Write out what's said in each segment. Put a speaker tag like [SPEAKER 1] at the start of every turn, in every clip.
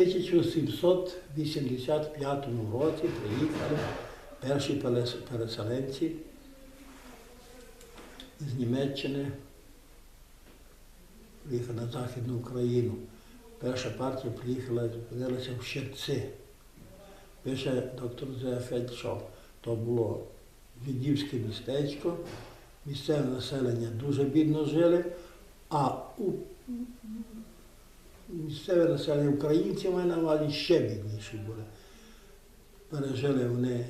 [SPEAKER 1] 1785 році приїхали перші переселенці з Німеччини, приїхали на Західну Україну. Перша партія приїхала, зупинилася в Щерці. Пише доктор Зефель, що то було відівське містечко, місцеве населення дуже бідно жили, а у місцеве населення українців має на ще бідніші були. Пережили вони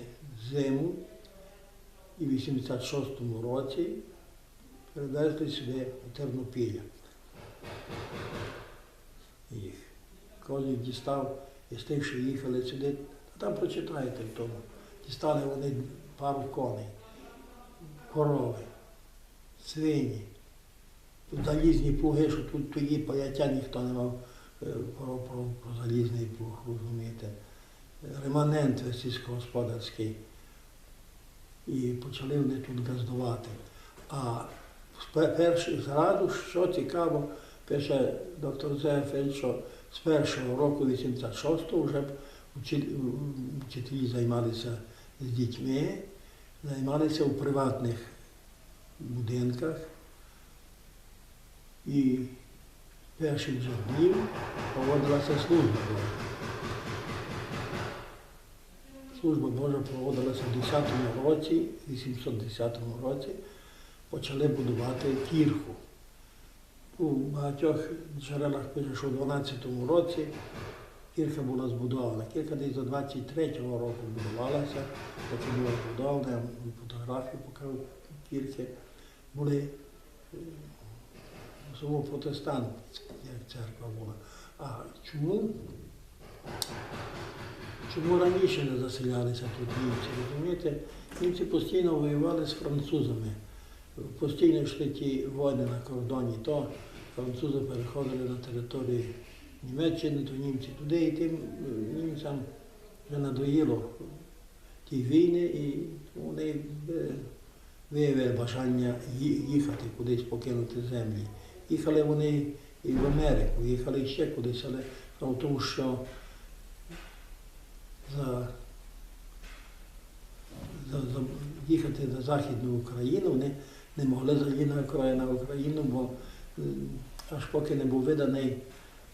[SPEAKER 1] зиму і в 86-му році перевезли сюди у Тернопілля. Їх. Кожен дістав із тих, що їхали сюди, там прочитаєте в тому. Дістали вони пару коней, корови, свині, залізні плуги, що тут тоді поняття ніхто не мав про, про, про залізний плуг, розумієте. Реманент сільськогосподарський. І почали вони тут газдувати. А перший зраду, що цікаво, пише доктор Зефель, що з першого року 86-го вже вчителі займалися з дітьми, займалися у приватних будинках. І перших вже днів проводилася служба. Божа. Служба Божа проводилася в 10-му році, 810 році, почали будувати кірху. У багатьох джерелах пише, що в 12-му році кірка була збудована. Кірка десь до 23-го року будувалася, потім була збудована, фотографію покажу кірки. Були в протестантська як церква була. А чому? Чому раніше не заселялися тут німці? Розумієте, німці постійно воювали з французами. Постійно йшли ті війни на кордоні. То французи переходили на територію Німеччини, то німці туди, і тим е, німцям вже надоїло ті війни, і вони е, виявили бажання їхати кудись покинути землі. Їхали вони і в Америку, їхали ще кудись, але в тому, що за, за, за їхати на Західну Україну, вони не могли зайти на Україну, бо аж поки не був виданий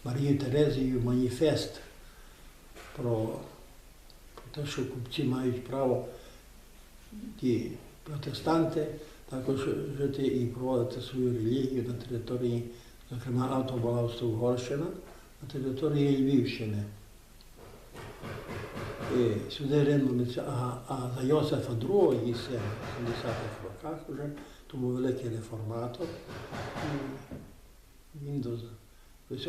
[SPEAKER 1] Марією Терезією маніфест про, про те, що купці мають право ті протестанти також жити і проводити свою релігію на території, зокрема, Автобалавство-Угорщина, на території Львівщини. І сюди ринулися, а, а за Йосифа II, сина, в 70-х роках вже, тому великий реформатор. І він до,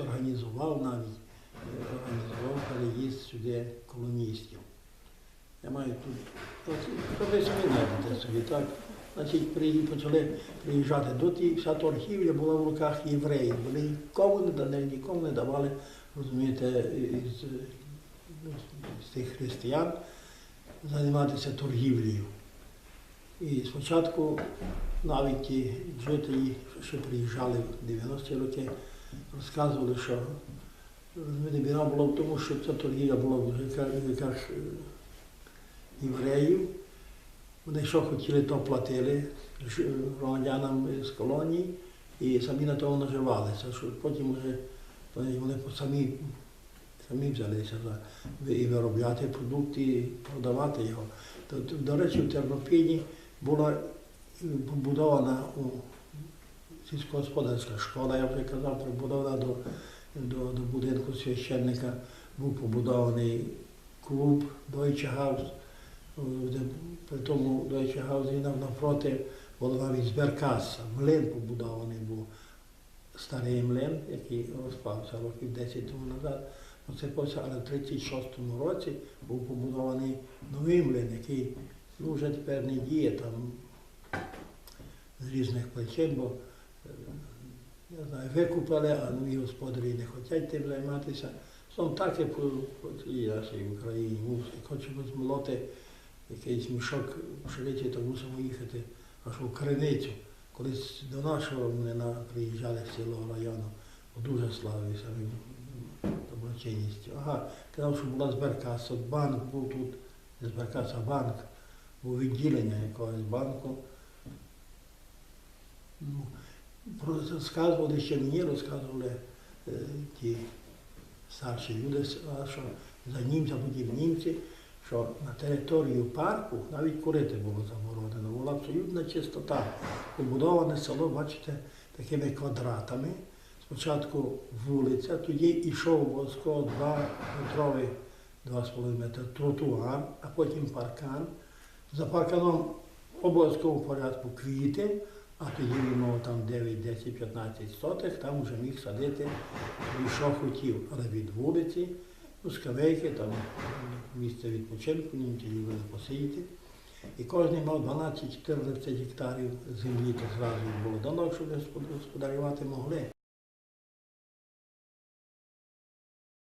[SPEAKER 1] організував навіть, е, організував переїзд сюди колоністів. Я маю тут, то ви самі знайдете собі, так? Значить, почали приїжджати тут, і вся торгівля була в руках євреїв. Вони нікому не дали, нікому не давали, розумієте, із, ну, з тих християн займатися торгівлею. І спочатку навіть ті жителі, що приїжджали в 90-ті роки, розказували, що біда була в тому, що ця торгівля була в руках- в руках е, євреїв. Вони що хотіли, то платили громадянам з колонії і самі на того наживалися, потім вже вони самі, самі взялися і виробляти продукти, і продавати його. До речі, в Тернопілі була е, побудована сільськогосподарська школа, я вже казав, прибудована до, до, до будинку священника, був побудований клуб о, де при тому Deutsche Haus він навпроти була навіть зберкаса, млин побудований був. Старий млин, який розпався років 10 тому назад, посипався, але в 36-му році був побудований новий млин, який ну, вже тепер не діє там з різних причин, бо е, я знаю, викупили, а нові господарі не хочуть тим займатися. Словом, так і по цій нашій Україні. Мусить, хочемо змолоти якийсь мішок пшениці, то мусимо їхати аж у Криницю. Колись до нашого млина приїжджали з цілого району, дуже славився він. Тому. Ага, казав, що була зберкаса, банк був тут, не зберкаса, а банк, був відділення якогось банку. Ну, розказували ще мені, розказували е, ті старші люди, що за німця, тоді німці, що на територію парку навіть курити було заборонено. Була абсолютна чистота. Побудоване село, бачите, такими квадратами. Спочатку вулиця, тоді йшов обов'язково два метровий, два з половиною метри тротуар, а потім паркан. За парканом обов'язково в порядку квіти, а тоді він мав там 9, 10, 15 сотих, там вже міг садити і що хотів. Але від вулиці, ну, скамейки, там місце відпочинку, німці любили посидіти. І кожен мав 12-14 гектарів землі, то зразу було дано, щоб господарювати могли.